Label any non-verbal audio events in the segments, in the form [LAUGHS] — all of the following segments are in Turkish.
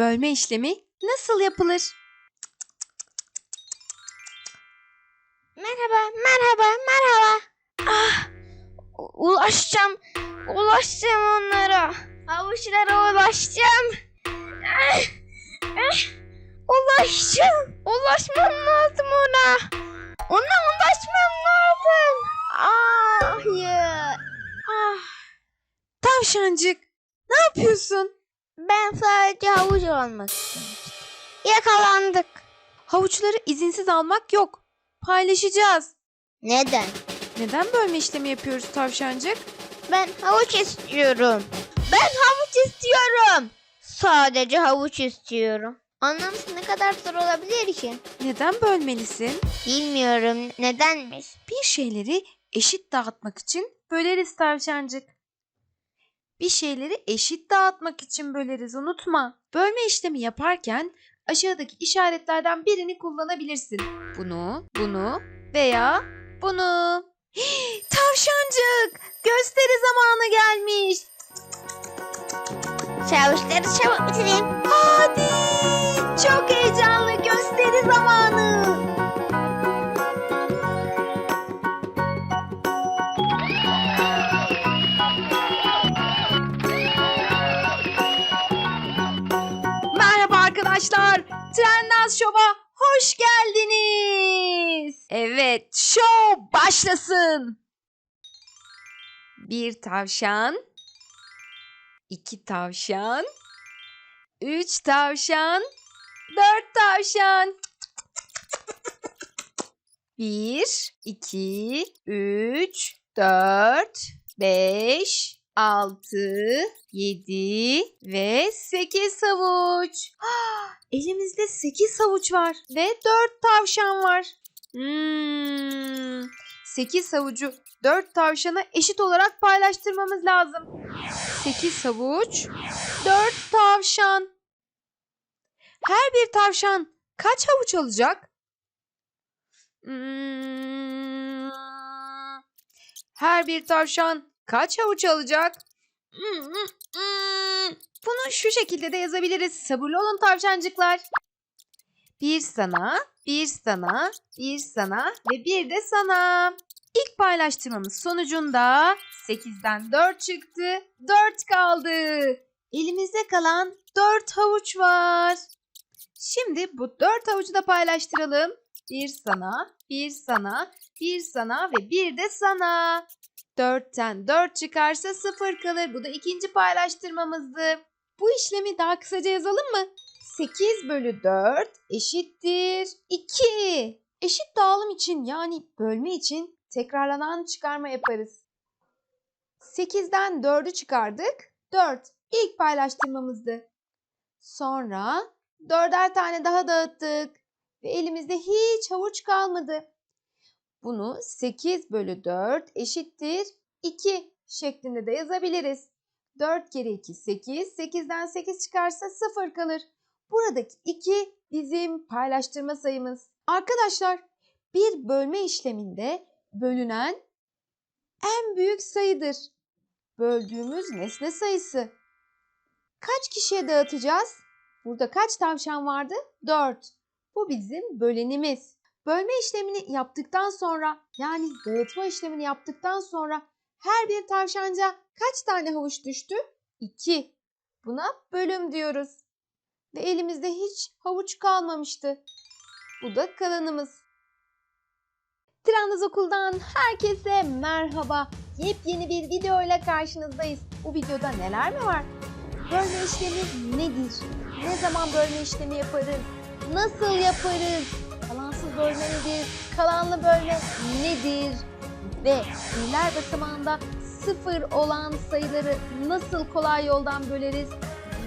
bölme işlemi nasıl yapılır? Merhaba, merhaba, merhaba. Ah, ulaşacağım, ulaşacağım onlara. Avuçlara ulaşacağım. Ah, ah, ulaşacağım. Ulaşmam lazım ona. Ona ulaşmam lazım. Ah, hayır. Ah, tavşancık ne yapıyorsun? Ben sadece havuç olmak istemiştim. Yakalandık. Havuçları izinsiz almak yok. Paylaşacağız. Neden? Neden bölme işlemi yapıyoruz tavşancık? Ben havuç istiyorum. Ben havuç istiyorum. Sadece havuç istiyorum. Anlaması ne kadar zor olabilir ki? Neden bölmelisin? Bilmiyorum nedenmiş. Bir şeyleri eşit dağıtmak için böleriz tavşancık. Bir şeyleri eşit dağıtmak için böleriz unutma. Bölme işlemi yaparken aşağıdaki işaretlerden birini kullanabilirsin. Bunu, bunu veya bunu. [GASPS] Tavşancık gösteri zamanı gelmiş. Çavuşları çabuk bitireyim. Hadi çok heyecanlı gösteri zamanı. Hoş geldiniz. Evet, show başlasın. Bir tavşan, iki tavşan, üç tavşan, dört tavşan. Bir, iki, üç, dört, beş, altı, yedi ve sekiz havuç. Ah, [GASPS] Elimizde sekiz havuç var ve dört tavşan var. Hmm, sekiz havucu dört tavşana eşit olarak paylaştırmamız lazım. Sekiz havuç, dört tavşan. Her bir tavşan kaç havuç alacak? Hmm, her bir tavşan kaç havuç alacak? Hmm, hmm, hmm. Bunu şu şekilde de yazabiliriz. Sabırlı olun tavşancıklar. Bir sana, bir sana, bir sana ve bir de sana. İlk paylaştırmamız sonucunda 8'den 4 çıktı. 4 kaldı. Elimizde kalan 4 havuç var. Şimdi bu 4 havucu da paylaştıralım. Bir sana, bir sana, bir sana ve bir de sana. 4'ten 4 çıkarsa 0 kalır. Bu da ikinci paylaştırmamızdı. Bu işlemi daha kısaca yazalım mı? 8 bölü 4 eşittir 2. Eşit dağılım için yani bölme için tekrarlanan çıkarma yaparız. 8'den 4'ü çıkardık. 4 ilk paylaştırmamızdı. Sonra dörder tane daha dağıttık ve elimizde hiç havuç kalmadı. Bunu 8 bölü 4 eşittir 2 şeklinde de yazabiliriz. 4 kere 2 8, 8'den 8 çıkarsa 0 kalır. Buradaki 2 bizim paylaştırma sayımız. Arkadaşlar bir bölme işleminde bölünen en büyük sayıdır. Böldüğümüz nesne sayısı. Kaç kişiye dağıtacağız? Burada kaç tavşan vardı? 4. Bu bizim bölenimiz. Bölme işlemini yaptıktan sonra yani dağıtma işlemini yaptıktan sonra her bir tavşanca kaç tane havuç düştü? 2. Buna bölüm diyoruz. Ve elimizde hiç havuç kalmamıştı. Bu da kalanımız. Trendaz Okul'dan herkese merhaba. Yepyeni bir video ile karşınızdayız. Bu videoda neler mi var? Bölme işlemi nedir? Ne zaman bölme işlemi yaparız? Nasıl yaparız? Kalansız bölme nedir? Kalanlı bölme nedir? Ve birler basamağında sıfır olan sayıları nasıl kolay yoldan böleriz?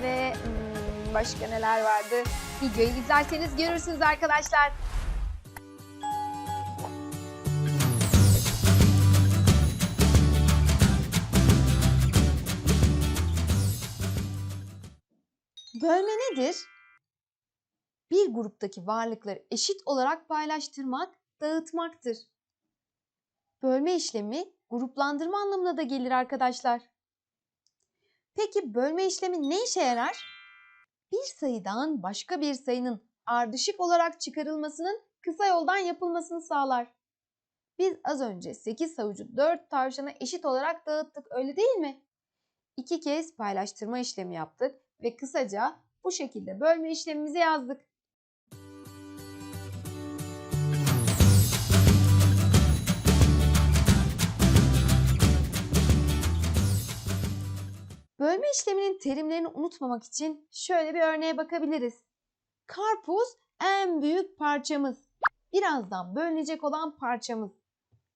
Ve hmm, başka neler vardı? Videoyu izlerseniz görürsünüz arkadaşlar. Bölme nedir? Bir gruptaki varlıkları eşit olarak paylaştırmak, dağıtmaktır. Bölme işlemi gruplandırma anlamına da gelir arkadaşlar. Peki bölme işlemi ne işe yarar? Bir sayıdan başka bir sayının ardışık olarak çıkarılmasının kısa yoldan yapılmasını sağlar. Biz az önce 8 havucu 4 tavşana eşit olarak dağıttık öyle değil mi? İki kez paylaştırma işlemi yaptık ve kısaca bu şekilde bölme işlemimizi yazdık. Bölme işleminin terimlerini unutmamak için şöyle bir örneğe bakabiliriz. Karpuz en büyük parçamız. Birazdan bölünecek olan parçamız.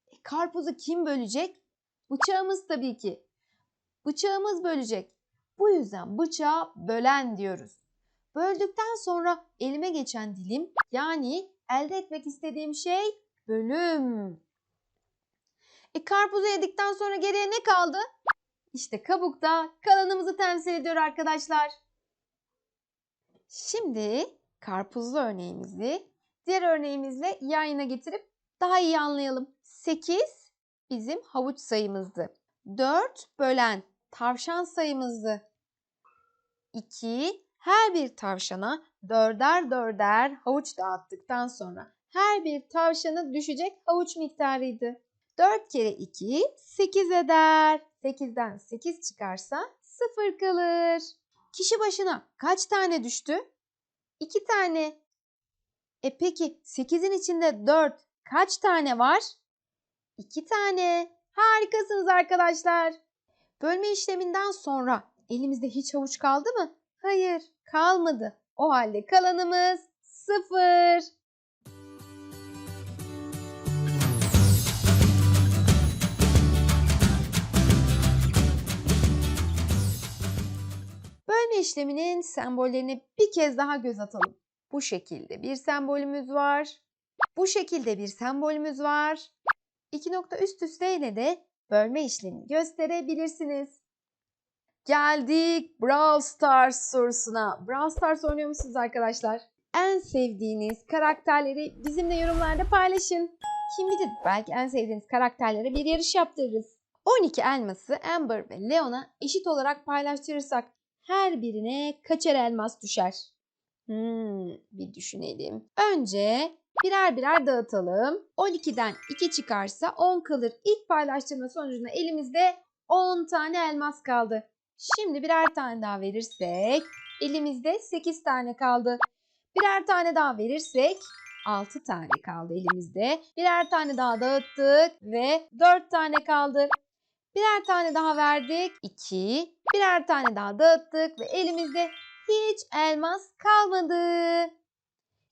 E, karpuzu kim bölecek? Bıçağımız tabii ki. Bıçağımız bölecek. Bu yüzden bıçağı bölen diyoruz. Böldükten sonra elime geçen dilim yani elde etmek istediğim şey bölüm. E karpuzu yedikten sonra geriye ne kaldı? İşte kabukta kalanımızı temsil ediyor arkadaşlar. Şimdi karpuzlu örneğimizi diğer örneğimizle yan yana getirip daha iyi anlayalım. 8 bizim havuç sayımızdı. 4 bölen tavşan sayımızdı. 2 her bir tavşana dörder dörder havuç dağıttıktan sonra her bir tavşana düşecek havuç miktarıydı. 4 kere 2 8 eder. 8'den 8 çıkarsa 0 kalır. Kişi başına kaç tane düştü? 2 tane. E peki 8'in içinde 4 kaç tane var? 2 tane. Harikasınız arkadaşlar. Bölme işleminden sonra elimizde hiç havuç kaldı mı? Hayır, kalmadı. O halde kalanımız 0. Bölme işleminin sembollerine bir kez daha göz atalım. Bu şekilde bir sembolümüz var. Bu şekilde bir sembolümüz var. İki nokta üst üste de bölme işlemini gösterebilirsiniz. Geldik Brawl Stars sorusuna. Brawl Stars oynuyor musunuz arkadaşlar? En sevdiğiniz karakterleri bizimle yorumlarda paylaşın. Kim bilir belki en sevdiğiniz karakterlere bir yarış yaptırırız. 12 elması Amber ve Leon'a eşit olarak paylaştırırsak her birine kaçar elmas düşer? Hmm, bir düşünelim. Önce birer birer dağıtalım. 12'den 2 çıkarsa 10 kalır. İlk paylaştırma sonucunda elimizde 10 tane elmas kaldı. Şimdi birer tane daha verirsek elimizde 8 tane kaldı. Birer tane daha verirsek 6 tane kaldı elimizde. Birer tane daha dağıttık ve 4 tane kaldı. Birer tane daha verdik. 2. Birer tane daha dağıttık ve elimizde hiç elmas kalmadı.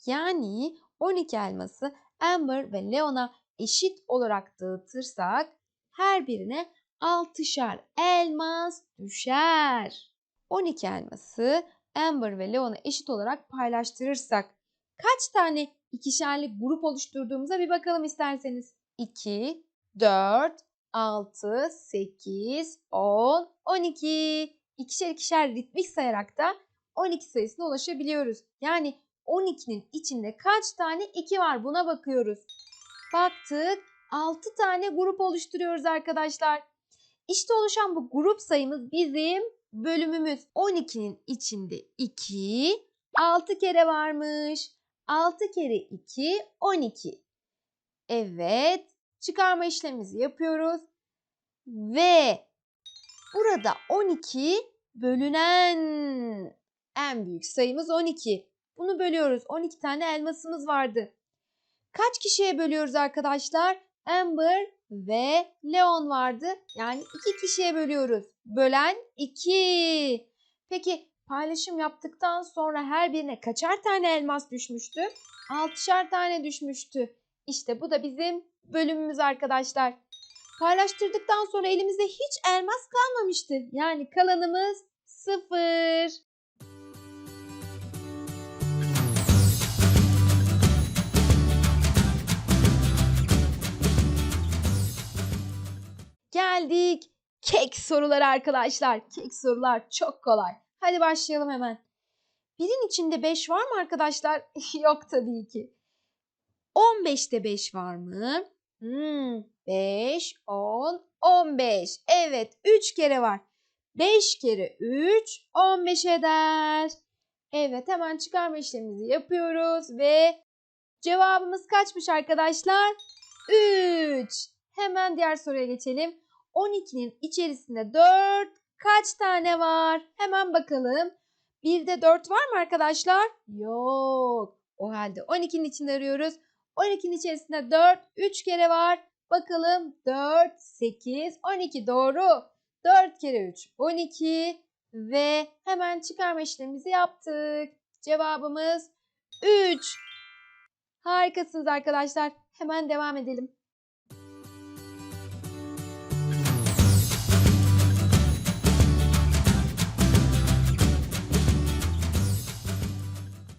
Yani 12 elması Amber ve Leon'a eşit olarak dağıtırsak her birine 6'şar elmas düşer. 12 elması Amber ve Leon'a eşit olarak paylaştırırsak kaç tane ikişerli grup oluşturduğumuza bir bakalım isterseniz. 2, 4, 6, 8, 10, 12. İkişer ikişer ritmik sayarak da 12 sayısına ulaşabiliyoruz. Yani 12'nin içinde kaç tane 2 var buna bakıyoruz. Baktık 6 tane grup oluşturuyoruz arkadaşlar. İşte oluşan bu grup sayımız bizim bölümümüz. 12'nin içinde 2, 6 kere varmış. 6 kere 2, 12. Evet, çıkarma işlemimizi yapıyoruz. Ve burada 12 bölünen en büyük sayımız 12. Bunu bölüyoruz. 12 tane elmasımız vardı. Kaç kişiye bölüyoruz arkadaşlar? Amber ve Leon vardı. Yani 2 kişiye bölüyoruz. Bölen 2. Peki paylaşım yaptıktan sonra her birine kaçar tane elmas düşmüştü? 6'şar tane düşmüştü. İşte bu da bizim bölümümüz arkadaşlar. Paylaştırdıktan sonra elimizde hiç elmas kalmamıştı. Yani kalanımız sıfır. Geldik. Kek soruları arkadaşlar. Kek sorular çok kolay. Hadi başlayalım hemen. Birin içinde 5 var mı arkadaşlar? [LAUGHS] Yok tabii ki. 15'te 5 var mı? Hmm, 5, 10, 15. Evet 3 kere var. 5 kere 3 15 eder. Evet hemen çıkarma işlemimizi yapıyoruz ve cevabımız kaçmış arkadaşlar? 3. Hemen diğer soruya geçelim. 12'nin içerisinde 4 kaç tane var? Hemen bakalım. Bir de 4 var mı arkadaşlar? Yok. O halde 12'nin içinde arıyoruz. 12'nin içerisinde 4 3 kere var. Bakalım 4, 8, 12 doğru. 4 kere 3 12 ve hemen çıkarma işlemimizi yaptık. Cevabımız 3. Harikasınız arkadaşlar. Hemen devam edelim.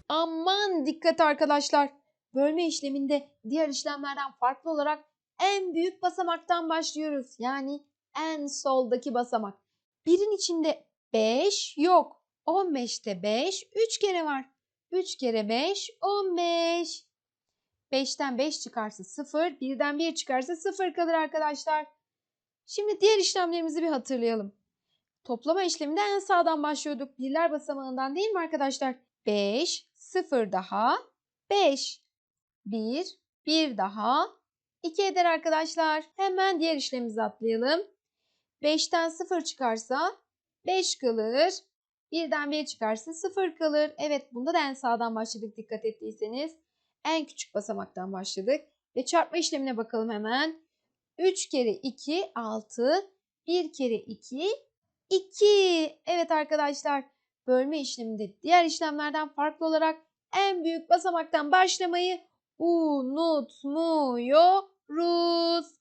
Aman dikkat arkadaşlar. Bölme işleminde diğer işlemlerden farklı olarak en büyük basamaktan başlıyoruz. Yani en soldaki basamak. Birin içinde 5 yok. 15'te 5 3 kere var. 3 kere 5 15. 5'ten 5 çıkarsa 0, 1'den 1 çıkarsa 0 kalır arkadaşlar. Şimdi diğer işlemlerimizi bir hatırlayalım. Toplama işleminde en sağdan başlıyorduk. Birler basamağından değil mi arkadaşlar? 5, 0 daha 5. 1, 1 daha 2 eder arkadaşlar. Hemen diğer işlemimizi atlayalım. 5'ten 0 çıkarsa 5 kalır. 1'den 1 çıkarsa 0 kalır. Evet bunda da en sağdan başladık dikkat ettiyseniz. En küçük basamaktan başladık. Ve çarpma işlemine bakalım hemen. 3 kere 2 6. 1 kere 2 2. Evet arkadaşlar bölme işleminde diğer işlemlerden farklı olarak en büyük basamaktan başlamayı unutmuyoruz.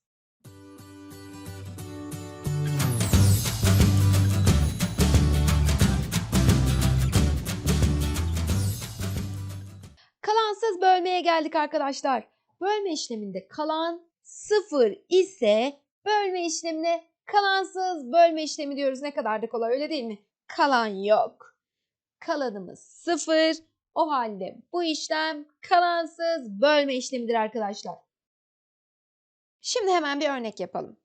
Kalansız bölmeye geldik arkadaşlar. Bölme işleminde kalan 0 ise bölme işlemine kalansız bölme işlemi diyoruz. Ne kadar da kolay öyle değil mi? Kalan yok. Kalanımız 0. O halde bu işlem kalansız bölme işlemidir arkadaşlar. Şimdi hemen bir örnek yapalım.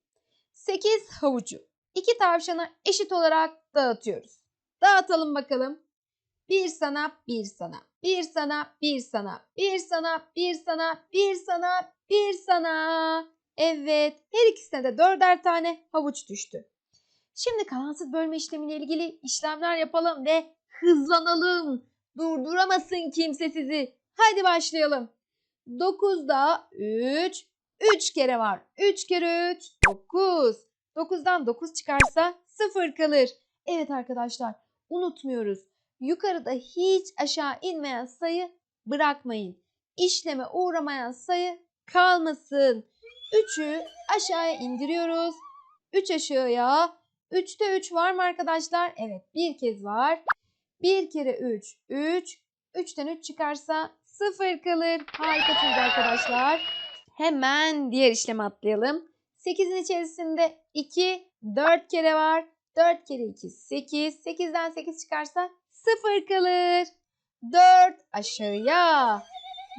8 havucu iki tavşana eşit olarak dağıtıyoruz. Dağıtalım bakalım. Bir sana, bir sana, bir sana, bir sana, bir sana, bir sana, bir sana, bir sana. Evet, her ikisine de dörder tane havuç düştü. Şimdi kalansız bölme işlemiyle ilgili işlemler yapalım ve hızlanalım. Durduramasın kimse sizi. Hadi başlayalım. 9'da 3, 3 kere var. 3 kere 3, 9. 9'dan 9 çıkarsa 0 kalır. Evet arkadaşlar, unutmuyoruz. Yukarıda hiç aşağı inmeyen sayı bırakmayın. İşleme uğramayan sayı kalmasın. 3'ü aşağıya indiriyoruz. 3 aşağıya. 3'te 3 var mı arkadaşlar? Evet bir kez var. 1 kere 3 3. 3'ten 3 çıkarsa 0 kalır. Harikasınız arkadaşlar. Hemen diğer işleme atlayalım. 8'in içerisinde 2 4 kere var. 4 kere 2 8. 8'den 8 çıkarsa 0 kalır. 4 aşağıya.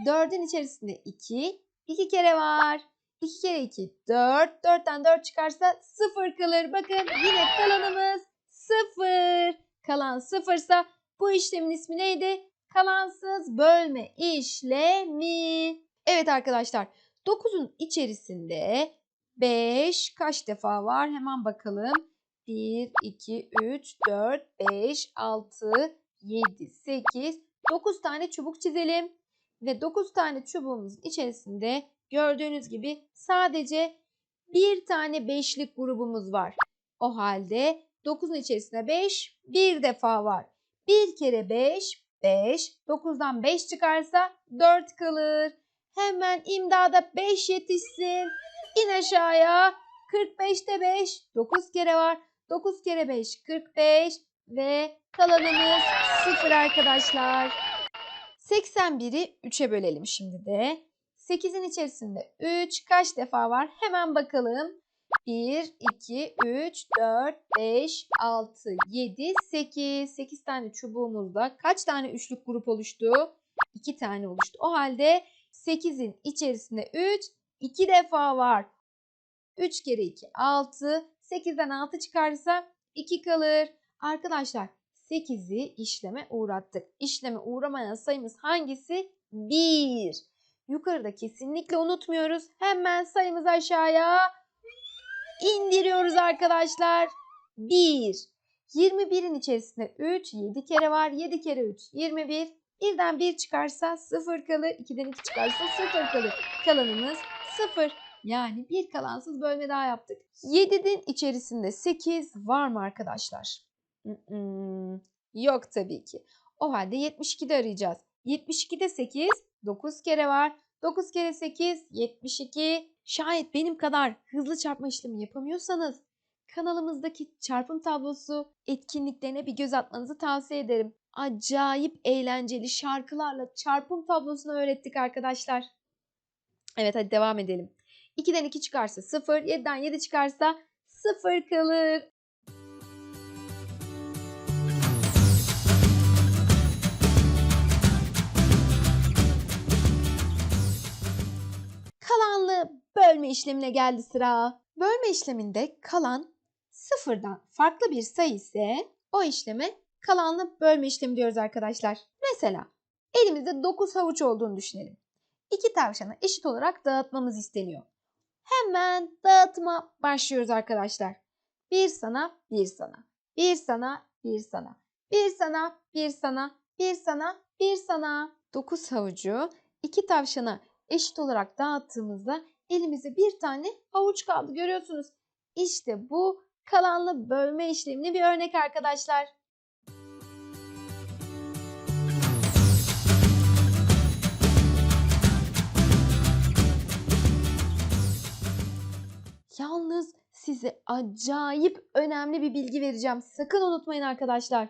4'ün içerisinde 2. 2 kere var. 2 kere 2 4. 4'ten 4 çıkarsa 0 kalır. Bakın yine kalanımız 0. Kalan 0 ise bu işlemin ismi neydi? Kalansız bölme işlemi. Evet arkadaşlar 9'un içerisinde 5 kaç defa var? Hemen bakalım. 1, 2, 3, 4, 5, 6, 7, 8, 9 tane çubuk çizelim. Ve 9 tane çubuğumuzun içerisinde gördüğünüz gibi sadece bir tane beşlik grubumuz var. O halde 9'un içerisinde 5 bir defa var. 1 kere 5, 5. 9'dan 5 çıkarsa 4 kalır. Hemen imdada 5 yetişsin. İn aşağıya. 45'te 5. 9 kere var. 9 kere 5 45 ve kalanımız 0 arkadaşlar. 81'i 3'e bölelim şimdi de. 8'in içerisinde 3 kaç defa var? Hemen bakalım. 1, 2, 3, 4, 5, 6, 7, 8. 8 tane çubuğumuzda kaç tane üçlük grup oluştu? 2 tane oluştu. O halde 8'in içerisinde 3, 2 defa var. 3 kere 2, 6. 8'den 6 çıkarsa 2 kalır. Arkadaşlar 8'i işleme uğrattık. İşleme uğramayan sayımız hangisi? 1. Yukarıda kesinlikle unutmuyoruz. Hemen sayımızı aşağıya indiriyoruz arkadaşlar. 1. 21'in içerisinde 3, 7 kere var. 7 kere 3, 21. Birden 1 çıkarsa 0 kalır. 2'den 2 çıkarsa 0 kalır. Kalanımız 0. Yani bir kalansız bölme daha yaptık. 7'nin içerisinde 8 var mı arkadaşlar? Yok tabii ki. O halde 72'de arayacağız. 72'de 8, 9 kere var. 9 kere 8, 72. Şayet benim kadar hızlı çarpma işlemi yapamıyorsanız kanalımızdaki çarpım tablosu etkinliklerine bir göz atmanızı tavsiye ederim. Acayip eğlenceli şarkılarla çarpım tablosunu öğrettik arkadaşlar. Evet hadi devam edelim. 2'den 2 çıkarsa 0, 7'den 7 çıkarsa 0 kalır. Bölme işlemine geldi sıra. Bölme işleminde kalan sıfırdan farklı bir sayı ise o işleme kalanlı bölme işlemi diyoruz arkadaşlar. Mesela elimizde 9 havuç olduğunu düşünelim. İki tavşana eşit olarak dağıtmamız isteniyor. Hemen dağıtıma başlıyoruz arkadaşlar. Bir sana, bir sana. Bir sana, bir sana. Bir sana, bir sana. Bir sana, bir sana. 9 havucu iki tavşana eşit olarak dağıttığımızda elimizde bir tane havuç kaldı görüyorsunuz. İşte bu kalanlı bölme işlemine bir örnek arkadaşlar. Yalnız size acayip önemli bir bilgi vereceğim. Sakın unutmayın arkadaşlar.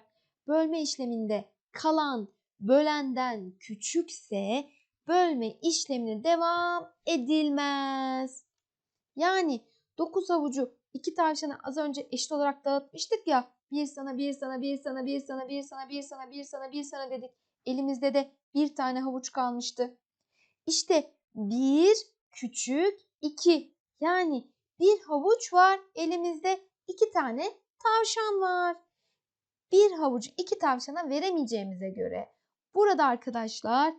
Bölme işleminde kalan bölenden küçükse bölme işlemine devam edilmez. Yani 9 havucu iki tavşana az önce eşit olarak dağıtmıştık ya. Bir sana, bir sana, bir sana, bir sana, bir sana, bir sana, bir sana, bir sana dedik. Elimizde de bir tane havuç kalmıştı. İşte bir küçük iki. Yani bir havuç var elimizde iki tane tavşan var. Bir havucu iki tavşana veremeyeceğimize göre burada arkadaşlar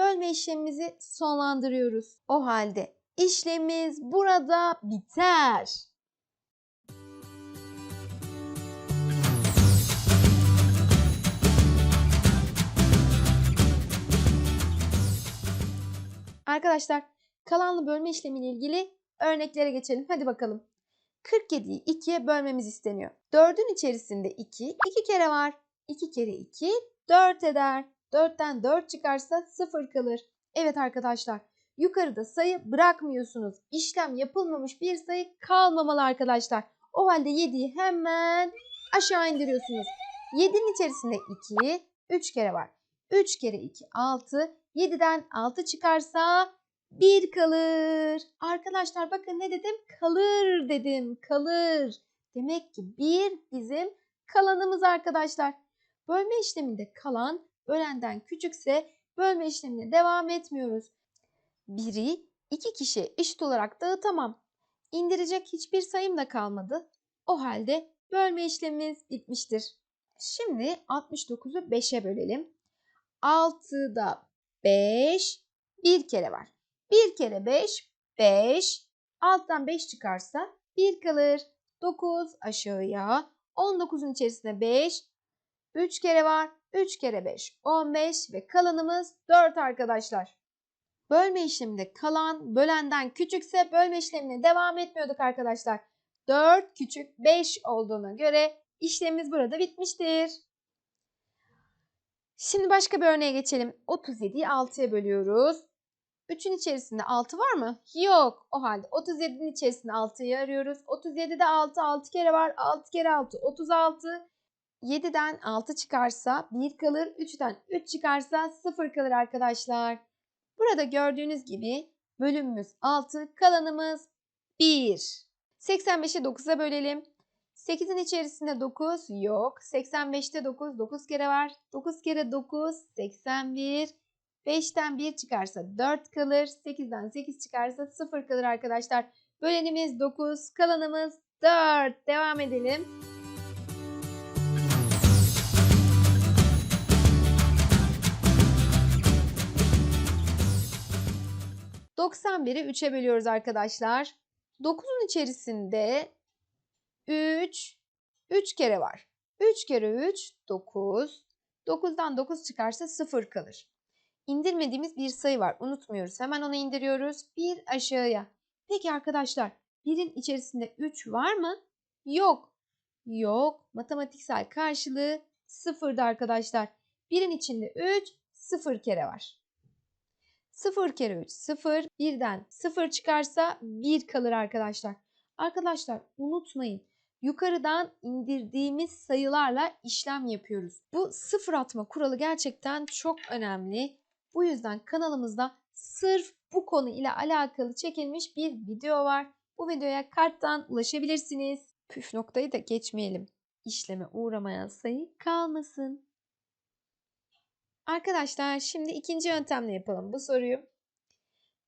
bölme işlemimizi sonlandırıyoruz. O halde işlemimiz burada biter. Arkadaşlar kalanlı bölme işlemiyle ilgili örneklere geçelim. Hadi bakalım. 47'yi 2'ye bölmemiz isteniyor. 4'ün içerisinde 2, 2 kere var. 2 kere 2, 4 eder. 4'ten 4 çıkarsa 0 kalır. Evet arkadaşlar, yukarıda sayı bırakmıyorsunuz. İşlem yapılmamış bir sayı kalmamalı arkadaşlar. O halde 7'yi hemen aşağı indiriyorsunuz. 7'nin içerisinde 2, 3 kere var. 3 kere 2, 6. 7'den 6 çıkarsa 1 kalır. Arkadaşlar bakın ne dedim? Kalır dedim. Kalır. Demek ki 1 bizim kalanımız arkadaşlar. Bölme işleminde kalan bölenden küçükse bölme işlemine devam etmiyoruz. 1'i 2 kişi eşit olarak dağıtamam. İndirecek hiçbir sayım da kalmadı. O halde bölme işlemimiz bitmiştir. Şimdi 69'u 5'e bölelim. 6'da 5 bir kere var. 1 kere 5 5. Alttan 5 çıkarsa 1 kalır. 9 aşağıya. 19'un içerisinde 5. 3 kere var. 3 kere 5 15 ve kalanımız 4 arkadaşlar. Bölme işleminde kalan bölenden küçükse bölme işlemine devam etmiyorduk arkadaşlar. 4 küçük 5 olduğuna göre işlemimiz burada bitmiştir. Şimdi başka bir örneğe geçelim. 37'yi 6'ya bölüyoruz. 3'ün içerisinde 6 var mı? Yok. O halde 37'nin içerisinde 6'yı arıyoruz. 37'de 6 6 kere var. 6 kere 6 36. 7'den 6 çıkarsa 1 kalır. 3'ten 3 çıkarsa 0 kalır arkadaşlar. Burada gördüğünüz gibi bölümümüz 6, kalanımız 1. 85'i 9'a bölelim. 8'in içerisinde 9 yok. 85'te 9, 9 kere var. 9 kere 9, 81. 5'ten 1 çıkarsa 4 kalır. 8'den 8 çıkarsa 0 kalır arkadaşlar. Bölenimiz 9, kalanımız 4. Devam edelim. 91'i 3'e bölüyoruz arkadaşlar. 9'un içerisinde 3, 3 kere var. 3 kere 3, 9. 9'dan 9 çıkarsa 0 kalır. İndirmediğimiz bir sayı var. Unutmuyoruz. Hemen onu indiriyoruz. Bir aşağıya. Peki arkadaşlar, birin içerisinde 3 var mı? Yok. Yok. Matematiksel karşılığı 0'da arkadaşlar. Birin içinde 3, 0 kere var. 0 kere 3, 0. Birden 0 çıkarsa 1 kalır arkadaşlar. Arkadaşlar unutmayın. Yukarıdan indirdiğimiz sayılarla işlem yapıyoruz. Bu sıfır atma kuralı gerçekten çok önemli. Bu yüzden kanalımızda sırf bu konu ile alakalı çekilmiş bir video var. Bu videoya karttan ulaşabilirsiniz. Püf noktayı da geçmeyelim. İşleme uğramayan sayı kalmasın. Arkadaşlar şimdi ikinci yöntemle yapalım bu soruyu.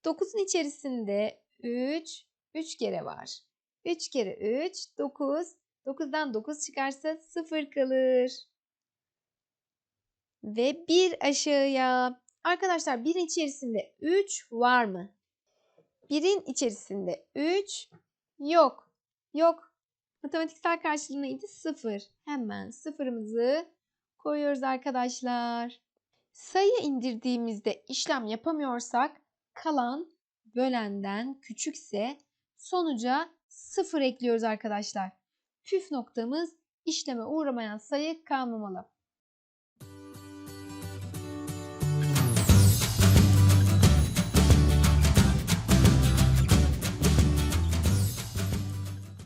9'un içerisinde 3, 3 kere var. 3 kere 3, 9. 9'dan 9 çıkarsa 0 kalır. Ve 1 aşağıya. Arkadaşlar 1'in içerisinde 3 var mı? 1'in içerisinde 3 yok. Yok. Matematiksel karşılığı neydi? 0. Hemen sıfırımızı koyuyoruz arkadaşlar. Sayı indirdiğimizde işlem yapamıyorsak kalan bölenden küçükse sonuca 0 ekliyoruz arkadaşlar. Püf noktamız işleme uğramayan sayı kalmamalı.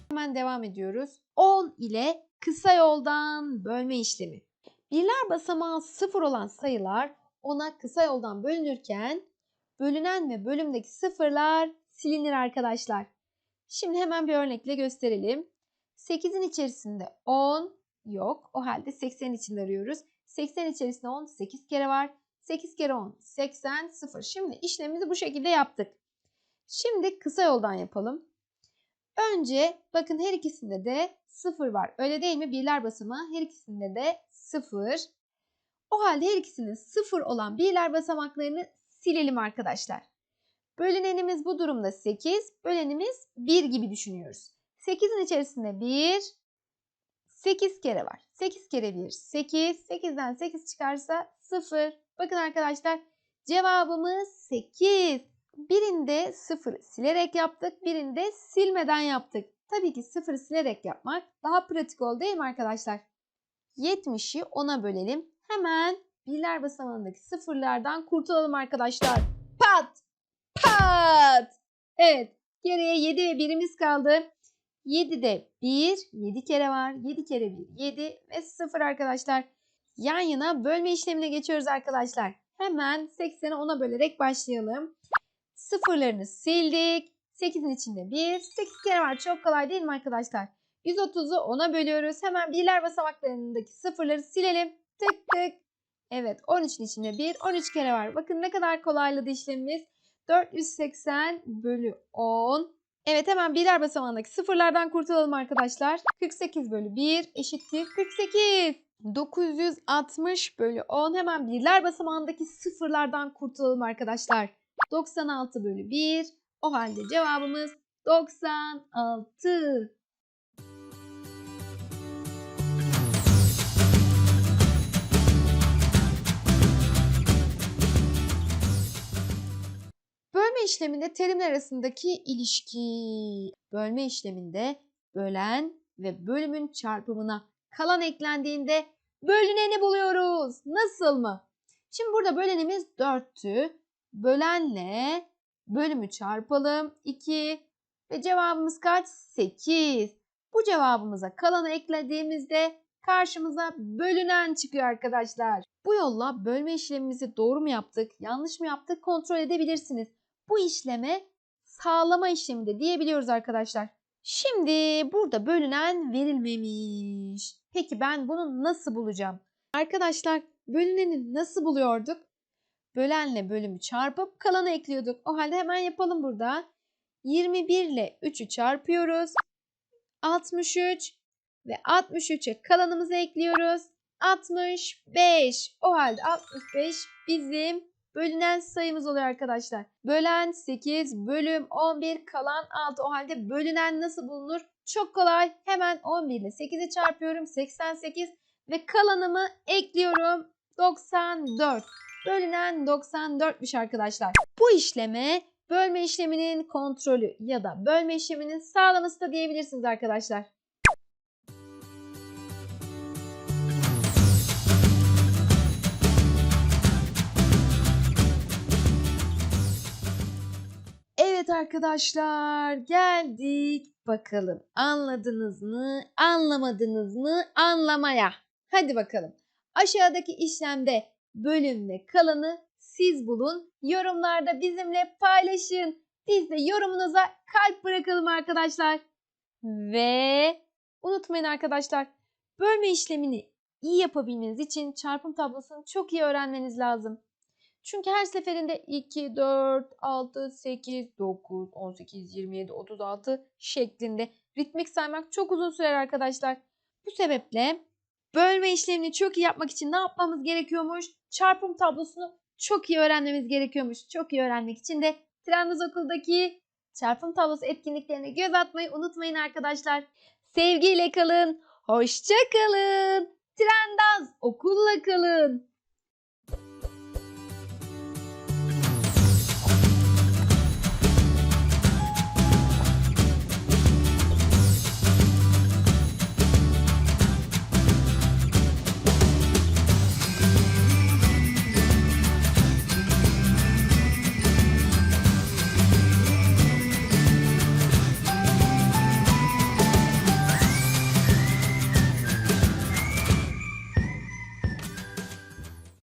Hemen devam ediyoruz. 10 ile kısa yoldan bölme işlemi. Birler basamağı 0 olan sayılar ona kısa yoldan bölünürken bölünen ve bölümdeki sıfırlar silinir arkadaşlar. Şimdi hemen bir örnekle gösterelim. 8'in içerisinde 10 yok. O halde 80 içinde arıyoruz. 80 içerisinde 10 8 kere var. 8 kere 10 80 0. Şimdi işlemimizi bu şekilde yaptık. Şimdi kısa yoldan yapalım. Önce bakın her ikisinde de 0 var. Öyle değil mi? Birler basamağı her ikisinde de 0. O halde her ikisinin 0 olan birler basamaklarını silelim arkadaşlar. Bölünenimiz bu durumda 8, bölenimiz 1 gibi düşünüyoruz. 8'in içerisinde 1, 8 kere var. 8 kere 1, 8. 8'den 8 çıkarsa 0. Bakın arkadaşlar cevabımız 8. Birinde 0'ı silerek yaptık, birinde silmeden yaptık. Tabii ki 0'ı silerek yapmak daha pratik oldu değil mi arkadaşlar? 70'i 10'a bölelim. Hemen birler basamağındaki sıfırlardan kurtulalım arkadaşlar. Pat! Pat! Evet. Geriye 7 ve 1'imiz kaldı. 7'de 1, 7 kere var. 7 kere 1, 7 ve 0 arkadaşlar. Yan yana bölme işlemine geçiyoruz arkadaşlar. Hemen 80'i 10'a bölerek başlayalım. Sıfırlarını sildik. 8'in içinde 1, 8 kere var. Çok kolay değil mi arkadaşlar? 130'u 10'a bölüyoruz. Hemen birler basamaklarındaki sıfırları silelim. Tık tık. Evet 13'ün içinde 1, 13 kere var. Bakın ne kadar kolayladı işlemimiz. 480 bölü 10. Evet hemen birler basamağındaki sıfırlardan kurtulalım arkadaşlar. 48 bölü 1 eşittir 48. 960 bölü 10 hemen birler basamağındaki sıfırlardan kurtulalım arkadaşlar. 96 bölü 1 o halde cevabımız 96. işleminde terimler arasındaki ilişki. Bölme işleminde bölen ve bölümün çarpımına kalan eklendiğinde bölüneni buluyoruz. Nasıl mı? Şimdi burada bölenimiz 4'tü. Bölenle bölümü çarpalım. 2 ve cevabımız kaç? 8. Bu cevabımıza kalanı eklediğimizde karşımıza bölünen çıkıyor arkadaşlar. Bu yolla bölme işlemimizi doğru mu yaptık, yanlış mı yaptık kontrol edebilirsiniz. Bu işleme sağlama işlemi de diyebiliyoruz arkadaşlar. Şimdi burada bölünen verilmemiş. Peki ben bunu nasıl bulacağım? Arkadaşlar bölüneni nasıl buluyorduk? Bölenle bölümü çarpıp kalanı ekliyorduk. O halde hemen yapalım burada. 21 ile 3'ü çarpıyoruz. 63 ve 63'e kalanımızı ekliyoruz. 65. O halde 65 bizim bölünen sayımız oluyor arkadaşlar. Bölen 8, bölüm 11, kalan 6. O halde bölünen nasıl bulunur? Çok kolay. Hemen 11 ile 8'i çarpıyorum. 88 ve kalanımı ekliyorum. 94. Bölünen 94'müş arkadaşlar. Bu işleme bölme işleminin kontrolü ya da bölme işleminin sağlaması da diyebilirsiniz arkadaşlar. Evet arkadaşlar geldik bakalım anladınız mı anlamadınız mı anlamaya. Hadi bakalım aşağıdaki işlemde bölüm ve kalanı siz bulun yorumlarda bizimle paylaşın. Biz de yorumunuza kalp bırakalım arkadaşlar. Ve unutmayın arkadaşlar bölme işlemini iyi yapabilmeniz için çarpım tablosunu çok iyi öğrenmeniz lazım. Çünkü her seferinde 2, 4, 6, 8, 9, 18, 27, 36 şeklinde ritmik saymak çok uzun sürer arkadaşlar. Bu sebeple bölme işlemini çok iyi yapmak için ne yapmamız gerekiyormuş? Çarpım tablosunu çok iyi öğrenmemiz gerekiyormuş. Çok iyi öğrenmek için de Trendaz Okul'daki çarpım tablosu etkinliklerine göz atmayı unutmayın arkadaşlar. Sevgiyle kalın, hoşça kalın. Trendaz Okul'la kalın.